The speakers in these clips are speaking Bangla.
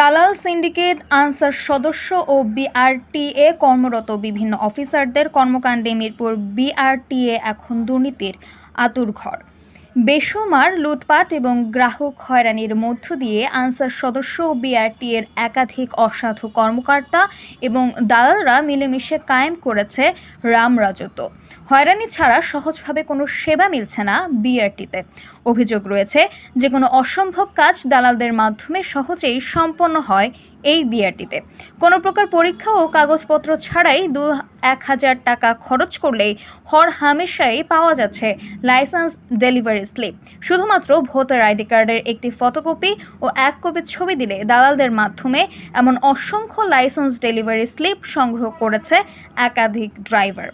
দালাল সিন্ডিকেট, আনসার সদস্য ও বিআরটিএ কর্মরত বিভিন্ন অফিসারদের কর্মকাণ্ডে মিরপুর বিআরটিএ এখন দুর্নীতির আতুরঘর বেসুমার লুটপাট এবং গ্রাহক হয়রানির মধ্য দিয়ে আনসার সদস্য ও বিআরটিএর একাধিক অসাধু কর্মকর্তা এবং দালালরা মিলেমিশে কায়েম করেছে রাম রাজত্ব। হয়রানি ছাড়া সহজভাবে কোনো সেবা মিলছে না বিআরটিতে অভিযোগ রয়েছে যে কোনো অসম্ভব কাজ দালালদের মাধ্যমে সহজেই সম্পন্ন হয় এই বিআরটিতে কোনো প্রকার পরীক্ষা ও কাগজপত্র ছাড়াই দু এক হাজার টাকা খরচ করলেই হর হামেশাই পাওয়া যাচ্ছে লাইসেন্স ডেলিভারি স্লিপ। শুধুমাত্র ভোটার আইডি কার্ডের একটি ফটোকপি ও এক কপি ছবি দিলে দালালদের মাধ্যমে এমন অসংখ্য লাইসেন্স ডেলিভারি স্লিপ সংগ্রহ করেছে একাধিক ড্রাইভার।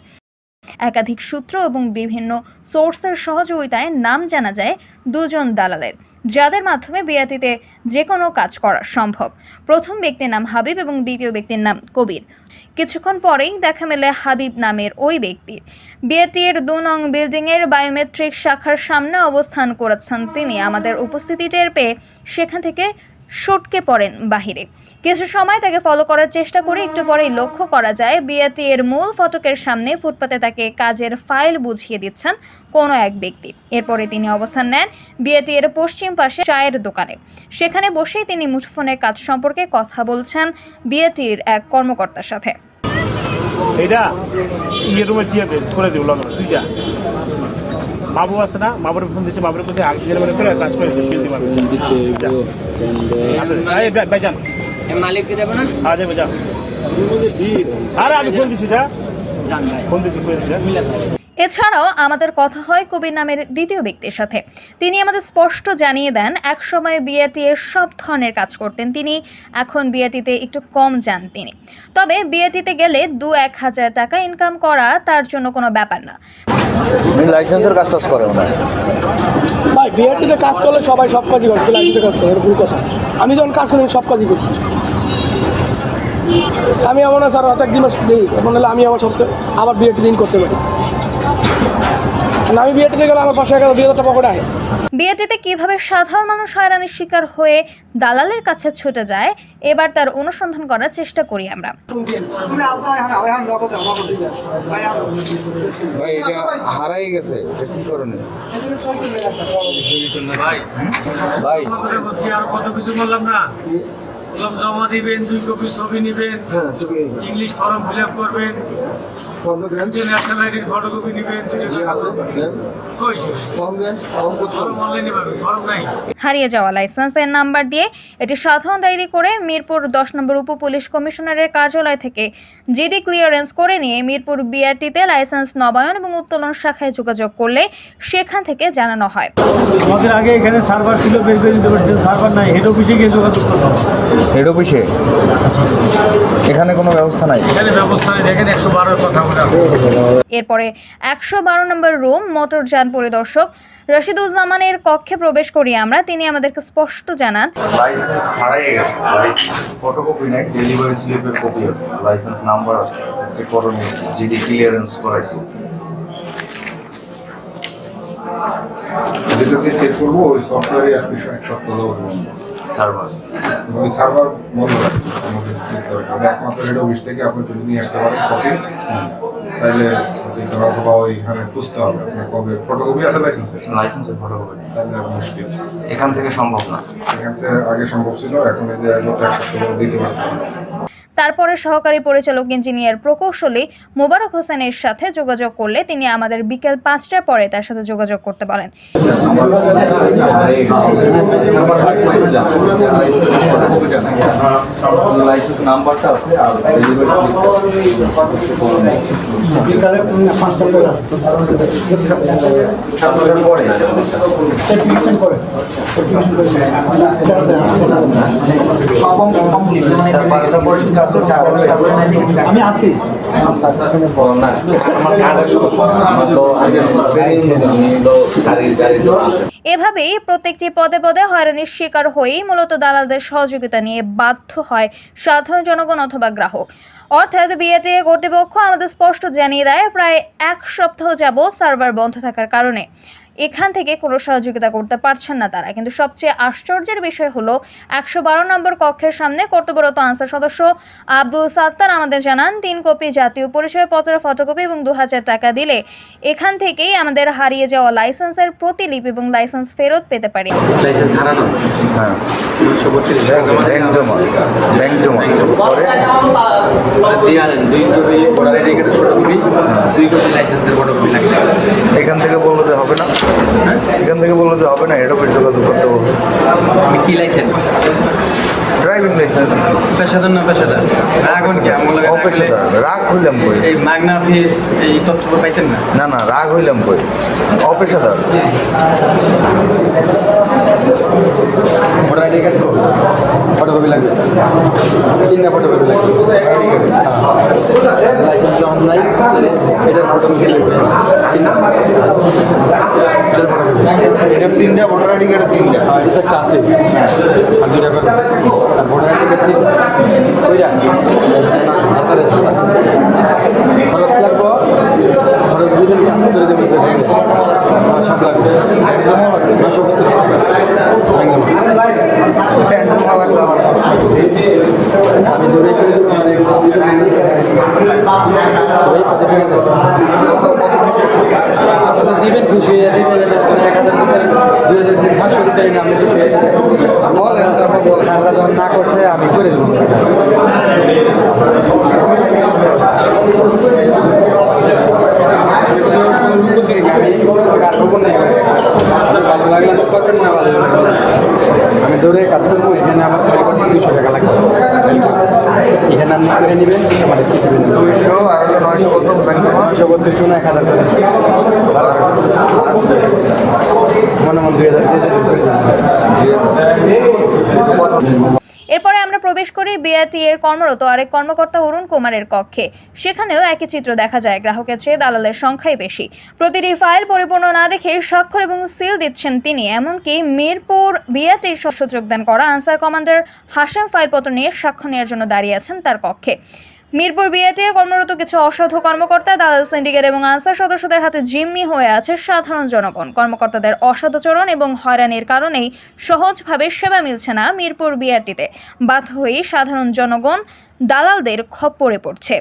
একাধিক সূত্র এবং বিভিন্ন সোর্সের সহযোগিতায় নাম জানা যায় দুজন দালালের, যাদের মাধ্যমে বিয়াতিতে যে কোনো কাজ করা সম্ভব। প্রথম ব্যক্তির নাম হাবিব এবং দ্বিতীয় ব্যক্তির নাম কবির। কিছুক্ষণ পরেই দেখা মেলে হাবিব নামের ওই ব্যক্তির বিএটির দু নং বিল্ডিংয়ের বায়োমেট্রিক শাখার সামনে অবস্থান করেছেন তিনি। আমাদের উপস্থিতি টের পেয়ে সেখান থেকে সটকে পড়েন বাহিরে। কিছু সময় তাকে ফলো করার চেষ্টা করে একটু পরেই লক্ষ্য করা যায় বিআরটি এর মূল ফটকের সামনে ফুটপাতে তাকে কাজের ফাইল বুঝিয়ে দিচ্ছেন কোনো এক ব্যক্তি। এরপরে তিনি অবস্থান নেন বিআরটি এর পশ্চিম পাশে চায়ের দোকানে। সেখানে বসেই তিনি মুঠোফোনের কাজ সম্পর্কে কথা বলছেন বিআরটির এক কর্মকর্তার সাথে। এটা ইয়ে রুমে দিয়ে করে দেবো যা বাবু আছে না বাবুর ফোন দিচ্ছে বাবুর কাছে আগে গেলে মানে করে কাজ করে দিতে পারবে। যা। ভাই- ভাই যান। মালিককে যাবে না? আজ যাবে যা। আরে আমি ফোন দিছি যা। জান ভাই। ফোন দিছি ফোন দিছি। এছাড়াও আমাদের কথা হয় কবির নামের দ্বিতীয় ব্যক্তির সাথে। তিনি আমাদের স্পষ্ট জানিয়ে দেন একসময় বিআরটি এর সব ধরনের কাজ করতেন তিনি এখন বিআরটিতে একটু কম যান তিনি। তবে বিআরটিতে গেলে দু এক হাজার টাকা ইনকাম করা তার জন্য কোনো ব্যাপার না। লাইসেন্সের কাজ টাজ করে ওনার ভাই বিআরটিতে কাজ করলে সবাই সব কাজই করে লাইসিতে কাজ করে ভুল কথা। আমি যখন কাজ করি সব কাজই করছি। আমি এমন আছে আর এক দিন দিই হলে আমি আমার সবকে আবার বিআরটি দিন করতে পারি। আমি বিআরটিতে গেলে আমার পাশে এক হাজার দুই হাজার টাকা করে আয় কীভাবে সাধারণ মানুষ হয়রানির শিকার হয়ে দালালের কাছে ছুটে যায় এবার তার অনুসন্ধান করার চেষ্টা করি আমরা ভাই এটা হারাই গেছে এটা কি করণীয় ভাই আর কত কিছু বললাম না জমা দিবেন দুই কপি ছবি নেবেন হ্যাঁ ইংলিশ ফর্ম ফিল আপ করবেন। ন্যাশনাল আইডির ফটোকপি নেবেন যে আছে? দেন। কই শেষ? ফর্ম দেন ফর্ম করতে ফর্ম হবে। অনলাইনে পাবেন ফর্ম নাই। হারিয়ে যাওয়া লাইসেন্সের নাম্বার দিয়ে এটি সাধারণ ডায়েরি করে মিরপুর দশ নম্বর উপ পুলিশ কমিশনারের কার্যালয় থেকে জিডি ক্লিয়ারেন্স করে নিয়ে মিরপুর বিআরটিতে লাইসেন্স নবায়ন এবং উত্তোলন শাখায় যোগাযোগ করলে সেখান থেকে জানানো হয়। আমাদের আগে এখানে সার্ভার ছিল সার্ভার নাই। হেড অফিসে গিয়ে যোগাযোগ করতে হবে। হেড অফিসে? এখানে কোনো ব্যবস্থা নাই? এখানে ব্যবস্থা নেই দেখেন একশো বারোর কথা বলে আছে। এরপরে একশো বারো নম্বর রুম মোটরযান পরিদর্শক। রশিদুজ্জামানের কক্ষে প্রবেশ করি আমরা তিনি আমাদেরকে স্পষ্ট জানান। লাইসেন্স গেছে। ফটোকপি নাই ডেলিভারি স্লিপের কপি আছে। লাইসেন্স নাম্বার আছে। করণীয় জিডি ক্লিয়ারেন্স করাইছি। যেটাকে চেক করব ওই সফটওয়্যারই আজকে এক সপ্তাহ সার্ভার ওই সার্ভার বন্ধ রাখছে হবে ওটা একমাত্র হেড অফিস থেকে আপনি যদি নিয়ে আসতে পারেন কপি তাহলে অথবা ওইখানে খুঁজতে হবে। আপনার কবে? ফটোকপি আছে লাইসেন্সের লাইসেন্সের ফটোকপি তাহলে মুশকিল। এখান থেকে সম্ভব না। এখান থেকে আগে সম্ভব ছিল এখন এই যে গত এক সপ্তাহ দিতে পারতেছি। তারপরে সহকারী পরিচালক ইঞ্জিনিয়ার প্রকৌশলী মোবারক হোসেনের সাথে যোগাযোগ করলে তিনি আমাদের বিকেল পাঁচটার পরে তার সাথে যোগাযোগ করতে বলেন লাইসেন্স নাম্বারটা আছে আর আমি আছি না আমার কার্ডের সমস্যা আমার তো আগে গাড়ি গাড়ি এভাবেই প্রত্যেকটি পদে পদে হয়রানির শিকার হয়েই মূলত দালালদের সহযোগিতা নিয়ে বাধ্য হয় সাধারণ জনগণ অথবা গ্রাহক। অর্থাৎ বিএটিএ কর্তৃপক্ষ আমাদের স্পষ্ট জানিয়ে দেয় প্রায় এক সপ্তাহ যাব সার্ভার বন্ধ থাকার কারণে। এখান থেকে কোনো সহযোগিতা করতে পারছেন না তারা। কিন্তু সবচেয়ে আশ্চর্যের বিষয় হলো একশো বারো নম্বর কক্ষের সামনে কর্তব্যরত আনসার সদস্য আব্দুল সাত্তার আমাদের জানান তিন কপি জাতীয় পরিচয়পত্র ফটোকপি এবং দু হাজার টাকা দিলে এখান থেকেই আমাদের হারিয়ে যাওয়া লাইসেন্সের প্রতিলিপি এবং লাইসেন্স ফেরত পেতে পারি। লাইসেন্স হারানো? হ্যাঁ। ব্যাংক জমা। ব্যাংক জমা। এখান থেকে বলল যে হবে না। এখান থেকে বলল যে হবে না হেড অফিস যোগাযোগ করতে বলছে কি লাইসেন্স ড্রাইভিং লাইসেন্স পেশাদার না পেশাদার? রাগ হন কি? হলে- অপেশাদার রাগ হইলাম কই? এই মাগনা ফিস এই তথ্য পাইতেন না? না না রাগ হইলাম কই? অপেশাদার। ভোটার আইডি কার্ড ফটোকপি লাগবে। তিনটা ফটোকপি লাগবে। লাইসেন্স যখন নাই তাহলে এটার ফটোকপি লাগবে তিনটা এটার ফটোকপি এটা তিনটা ভোটার আইডি কার্ডের তিনটা আর এটা একটা আছে আর দুইটা করে আর ভোটার আইডি কার্ড ওইটা হাতারে খরচ লাগবো খরচ দিবেন কাজ করে দেবেন সব লাগবে নশো বত্রিশ টাকা ব্যাংক জমা ব্যাংক জমা লাগলে আবার খরচ লাগবে। আমি দূরে করে দেবো মানে সবাই কথা ঠিক আছে কত কত আপনি দিবেন খুশি হয়ে দিবেন এক হাজার দুই হাজার দিন পাঁচশো দিতেন আপনি খুশি হয়ে বলেন তারপর বলেন। না করছে আমি করে দেবো আমি ভালো লাগলে আপনি করবেন না ভালো লাগলে না। আমি দৌড়ে কাজ করব এখানে আমার দুইশো টাকা লাগবে আপনি করে নেবেন। আমার দুইশো আর নয়শো কত? নয়শো বত্রিশ এক হাজার মনে মন দুই হাজার। এরপরে আমরা প্রবেশ করি বিআরটি এর কর্মরত আরেক কর্মকর্তা অরুণ কুমারের কক্ষে। সেখানেও একই চিত্র দেখা যায়, গ্রাহকের চেয়ে দালালের সংখ্যাই বেশি। প্রতিটি ফাইল পরিপূর্ণ না দেখে স্বাক্ষর এবং সিল দিচ্ছেন তিনি, এমনকি মিরপুর বিআরটির সদস্য যোগদান করা আনসার কমান্ডার হাসান ফাইলপত্র নিয়ে সাক্ষ্য নেওয়ার জন্য দাঁড়িয়ে আছেন তার কক্ষে। মিরপুর বিএটে কর্মরত কিছু অসাধু কর্মকর্তা, দালাল সিন্ডিকেট এবং আনসার সদস্যদের হাতে জিম্মি হয়ে আছে সাধারণ জনগণ। কর্মকর্তাদের অসাধুচরণ এবং হয়রানির কারণেই সহজভাবে সেবা মিলছে না মিরপুর বিআরটিতে বাধ্য হয়ে সাধারণ জনগণ দালালদের খপ্পরে পড়ছে।